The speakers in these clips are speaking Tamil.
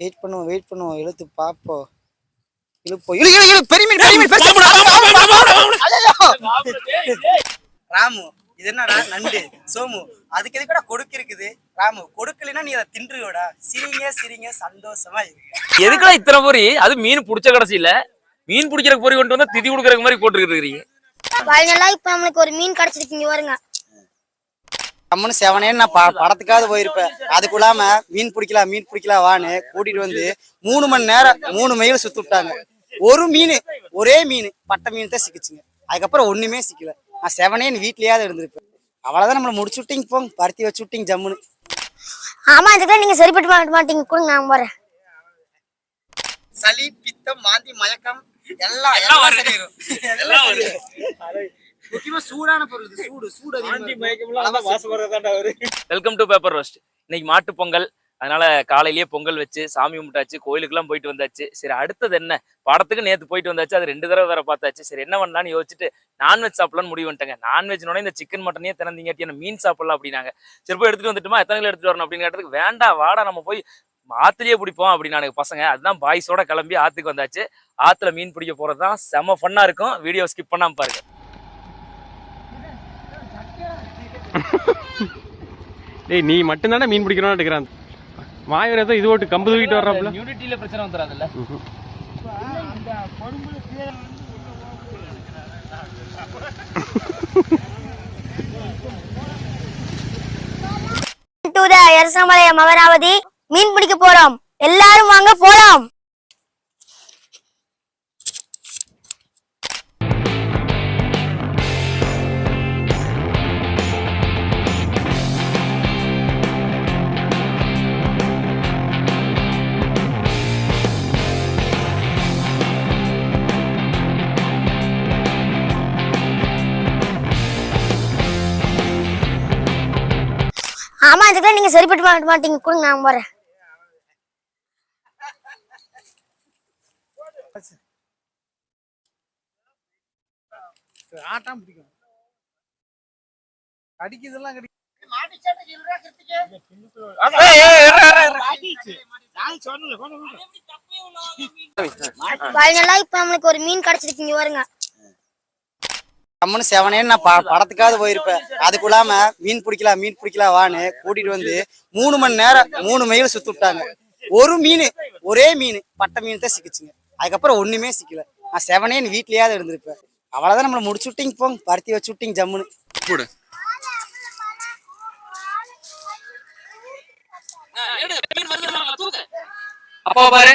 வெயிட் பண்ணுவோம் வெயிட் பண்ணுவோம். இழுத்து பார்ப்போம். இழுப்போம். இழு இழு இழு. பெரிய மீன் பெரிய மீன். ஐயையோ! ராமு இது என்னடா நண்டு? சோமு அதுக்கு எதுக்கடா கொடுக்கு இருக்குது? ராமு கொடுக்கலைன்னா நீ அதை தின்றுவிடா. சிரிங்க சிரிங்க சந்தோஷமா இருக்கு எதுக்குடா இத்தனை பொறி? அது மீன் பிடிச்ச கடைசியில. மீன் பிடிக்கிற பொறி கொண்டு வந்தா திதி கொடுக்குற மாதிரி போட்டுருக்கீங்க ஃபைனலா இப்ப நம்மளுக்கு ஒரு மீன் கிடைச்சிருக்கீங்க பாருங்க. கம்முன்னு செவனேன்னு நான் ப- படத்துக்காவது போயிருப்பேன். அதுக்குள்ளாம மீன் பிடிக்கலாம் மீன் பிடிக்கலாம் வான்னு கூட்டிட்டு வந்து மூணு மணி நேரம் மூணு மைல் சுத்தி விட்டாங்க. ஒரு மீன் ஒரே மீன் பட்டை மீன் தான் சிக்கிச்சுங்க. அதுக்கப்புறம் ஒண்ணுமே சிக்கல. நான் செவனேன்னு வீட்லயாவது இருந்திருப்பேன். அவ்வளவுதான் நம்மளை முடிச்சு விட்டீங்க போங்க பருத்தி வச்சு விட்டீங்க ஜம்முன்னு ஆமா இதுக்கெல்லாம் நீங்க சரிப்பட்டு மாட்ட மாட்டீங்க. கொடுங்க நான் போறேன். சளி பித்தம் மாந்தி மயக்கம் எல்லாம் எல்லாம். எல்லாம் சரியாயிரும். முக்கியமா சூடான பொருள் சூடு சூடு. வெல்கம் டு பேப்பர் ரோஸ்ட் இன்னைக்கு மாட்டு பொங்கல். அதனால காலையிலேயே பொங்கல் வச்சு சாமி கும்பிட்டாச்சு கோயிலுக்குலாம் போயிட்டு வந்தாச்சு. சரி அடுத்தது என்ன? படத்துக்கு நேத்து போயிட்டு வந்தாச்சு அது ரெண்டு தடவை வேற பார்த்தாச்சு. சரி என்ன பண்ணலாம்னு யோசிச்சுட்டு நான்வெஜ் சாப்பிடலாம்னு முடிவு பண்ணிட்டேங்க. நான்வெஜ்னோட இந்த சிக்கன் மட்டனே திறந்தீங்காட்டி என்ன மீன் சாப்பிடலாம் அப்படின்னாங்க. சரி போய் எடுத்துட்டு வந்துட்டுமா? எத்தனை கிலோ எடுத்துட்டு வரணும் அப்படின்னு கேட்டதுக்கு வேண்டாம் வாடா நம்ம போய் ஆத்துலயே பிடிப்போம் அப்படின்னு பசங்க. அதுதான் பாய்ஸோட கிளம்பி ஆத்துக்கு வந்தாச்சு. ஆத்துல மீன் பிடிக்க போறது தான் செம ஃபன்னா இருக்கும். வீடியோ ஸ்கிப் பண்ணாம பாருங்க. டேய் நீ மட்டும்தானே மீன் பிடிக்கணும்னு எடுக்கிறான். மாயவர் ஏதோ இது ஓட்டு கம்பு தூக்கிட்டு வர்றாப்புல. நியூடிட்டியில பிரச்சனை வந்துடாதுல்ல? டு த எரசமலையம் அமராவதி மீன் பிடிக்க போறோம் எல்லாரும் வாங்க போலாம் ஆமா இதுக்கெல்லாம் நீங்க சரிப்பட்டு மாட்ட மாட்டீங்க. கொடுங்க நான் போறேன் ஆட்டம் பிடிக்கும் அடிக்குதெல்லாம் கிடைக்கும் ஃபைனலா இப்ப நம்மளுக்கு ஒரு மீன் கிடைச்சிருக்கீங்க பாருங்க. கம்முன்னு செவனேன்னு நான் ப- படத்துக்காவது போயிருப்பேன். அதுக்குள்ளாம மீன் பிடிக்கலாம் மீன் பிடிக்கலாம் வான்னு கூட்டிட்டு வந்து மூணு மணி நேரம் மூணு மைல் சுத்தி விட்டாங்க. ஒரு மீன் ஒரே மீன் பட்டை மீன் தான் சிக்கிச்சுங்க. அதுக்கப்புறம் ஒண்ணுமே சிக்கல. நான் செவனேன்னு வீட்லயாவது இருந்திருப்பேன். அவ்வளவுதான் நம்மளை முடிச்சு விட்டீங்க போங்க பருத்தி வச்சு விட்டீங்க ஜம்முன்னு அப்பா பாரு.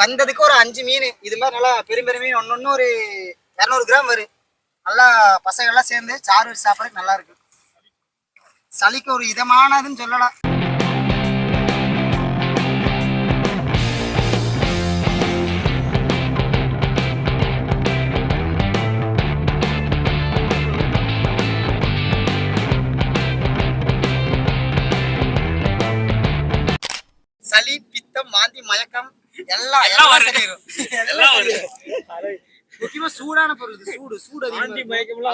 வந்ததுக்கு ஒரு அஞ்சு மீன். இது மாதிரி நல்லா பெரும் பெரும் மீன். ஒன்று ஒரு இரநூறு கிராம் வரும். நல்லா பசங்க எல்லாம் சேர்ந்து சாறு வச்சு நல்லா இருக்கு. சளிக்கு ஒரு இதமானதுன்னு சொல்லலாம். எல்லாம் எல்லாம் சரியாயிரும். எல்லாம் சரியாயிரும். முக்கியமா சூடான பொருள் சூடு சூடு அதிகமா இருக்கும்.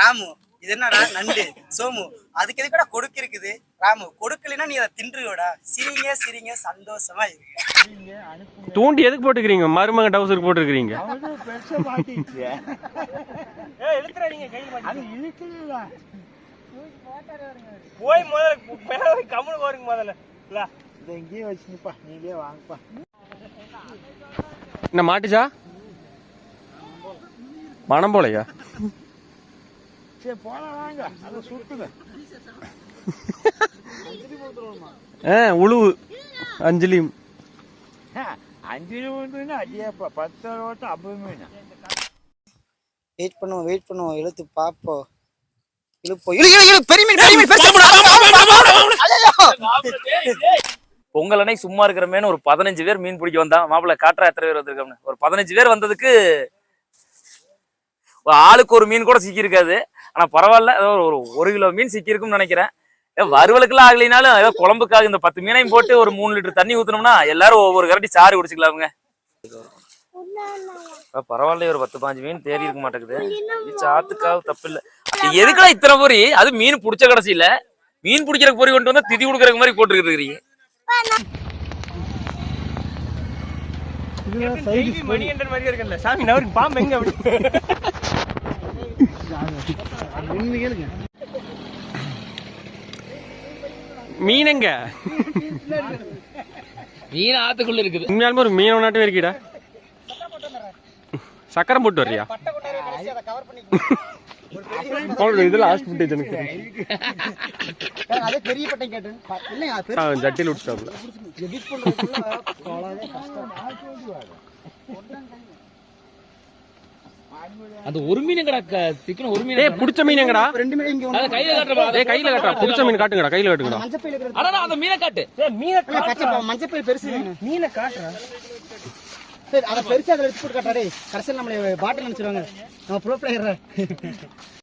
ராமு இது என்னடா நண்டு? சோமு அதுக்கு எதுக்கடா கொடுக்கு இருக்குது? ராமு கொடுக்கலைன்னா நீ அதை தின்றுவிடா. சிரிங்க சிரிங்க சந்தோஷமா இருக்கு தூண்டி எதுக்கு போட்டுக்கிறீங்க? மருமக டவுசருக்கு போட்டுருக்கிறீங்க போய் முதல்ல கம்முனு போறீங்க முதல்ல. இதை இங்கேயே வச்சுப்பா நீங்களே வாங்கப்பா என்ன மாட்டுச்சா? மனம் போலையா சரி போலாம் வாங்க. அதை சுட்டுங்க. ஆ உழுவு. அஞ்சலியும். அஞ்சு ரூபாய்னா அடியாப்பா. பத்து ரூபாய்ட்டு ஐம்பது மீன். வெயிட் பண்ணுவோம் வெயிட் பண்ணுவோம். இழுத்து பார்ப்போம் இழுப்போம். இழு இழு இழு. பெரிய மீன் பெரிய மீன் பெருசா போடு. ஆமா, ஆமா, ஆமா, ஆமா, ஆமா. ஐயையோ. பொங்கல் அன்னைக்கு சும்மா இருக்கிறமேனு ஒரு பதினஞ்சு பேர் மீன் பிடிக்க வந்தான் மாப்பிள்ள காற்றா எத்தனை பேர் வந்திருக்கோம்னு ஒரு பதினஞ்சு பேர் வந்ததுக்கு ஒரு ஆளுக்கு ஒரு மீன் கூட சிக்கியிருக்காது. ஆனா பரவாயில்ல ஏதோ ஒரு ஒரு கிலோ மீன் சிக்கியிருக்கும்னு நினைக்கிறேன். ஏதோ வறுவலுக்குலாம் ஆகலைனாலும் ஏதோ குழம்புக்காக இந்த பத்து மீனையும் போட்டு ஒரு மூணு லிட்டர் தண்ணி ஊற்றினோம்னா எல்லாரும் ஒவ்வொரு கரண்டி சாறு குடிச்சிக்கலாமுங்க. பரவாயில்ல ஒரு பத்து பாஞ்சு மீன் தேடி இருக்க மாட்டேங்குது. சாத்துக்காக தப்பு இல்ல எதுக்குலாம் இத்தனை பொறி? அது மீன் பிடிச்ச கடைசியில மீன் பிடிக்கிற பொறி கொண்டு வந்தா திதி கொடுக்குற மாதிரி போட்டுக்கிட்டு இருக்கிறீங்க. மணிகண்டன் மாதிரி இருக்கல சாமி நவருக்கு பாம்பு எங்க அப்படி? மீனங்க மீன் ஆத்துக்குள்ள இருக்குது. உண்மையாலுமே ஒரு மீன நாட்டு இருக்கீடா. சக்கரம் போட்டு வர்றியா? போடு, இது லாஸ்ட் ஃபுட்டேஜ் எனக்கு அதே பெரிய பட்டம் ஜட்டில் விட்டுட்டாப்ல எடிட் அந்த ஒரு மீன் கடை சிக்கன ஒரு மீன் ஏய் புடிச்ச மீன் எங்கடா ரெண்டு மீன் இங்க அத ஒண்ணு கையில காட்டுறா ஏய் கையில கட்டுறா. புடிச்ச மீன் காட்டுங்கடா கையில காட்டுங்கடா. மஞ்சள் பையில இருக்கிறது. அடடா அந்த மீனை காட்டு. இல்ல, பச்சை ப- மஞ்சள் பையில் பெருசு மீனை. சரி அதை பெருசா அதில் எடுத்து போட்டு காட்டாடே கடைசியில் நம்மளை பாட்டில் நினைச்சிருவாங்க நம்ம ப்ரோ பிளேயர்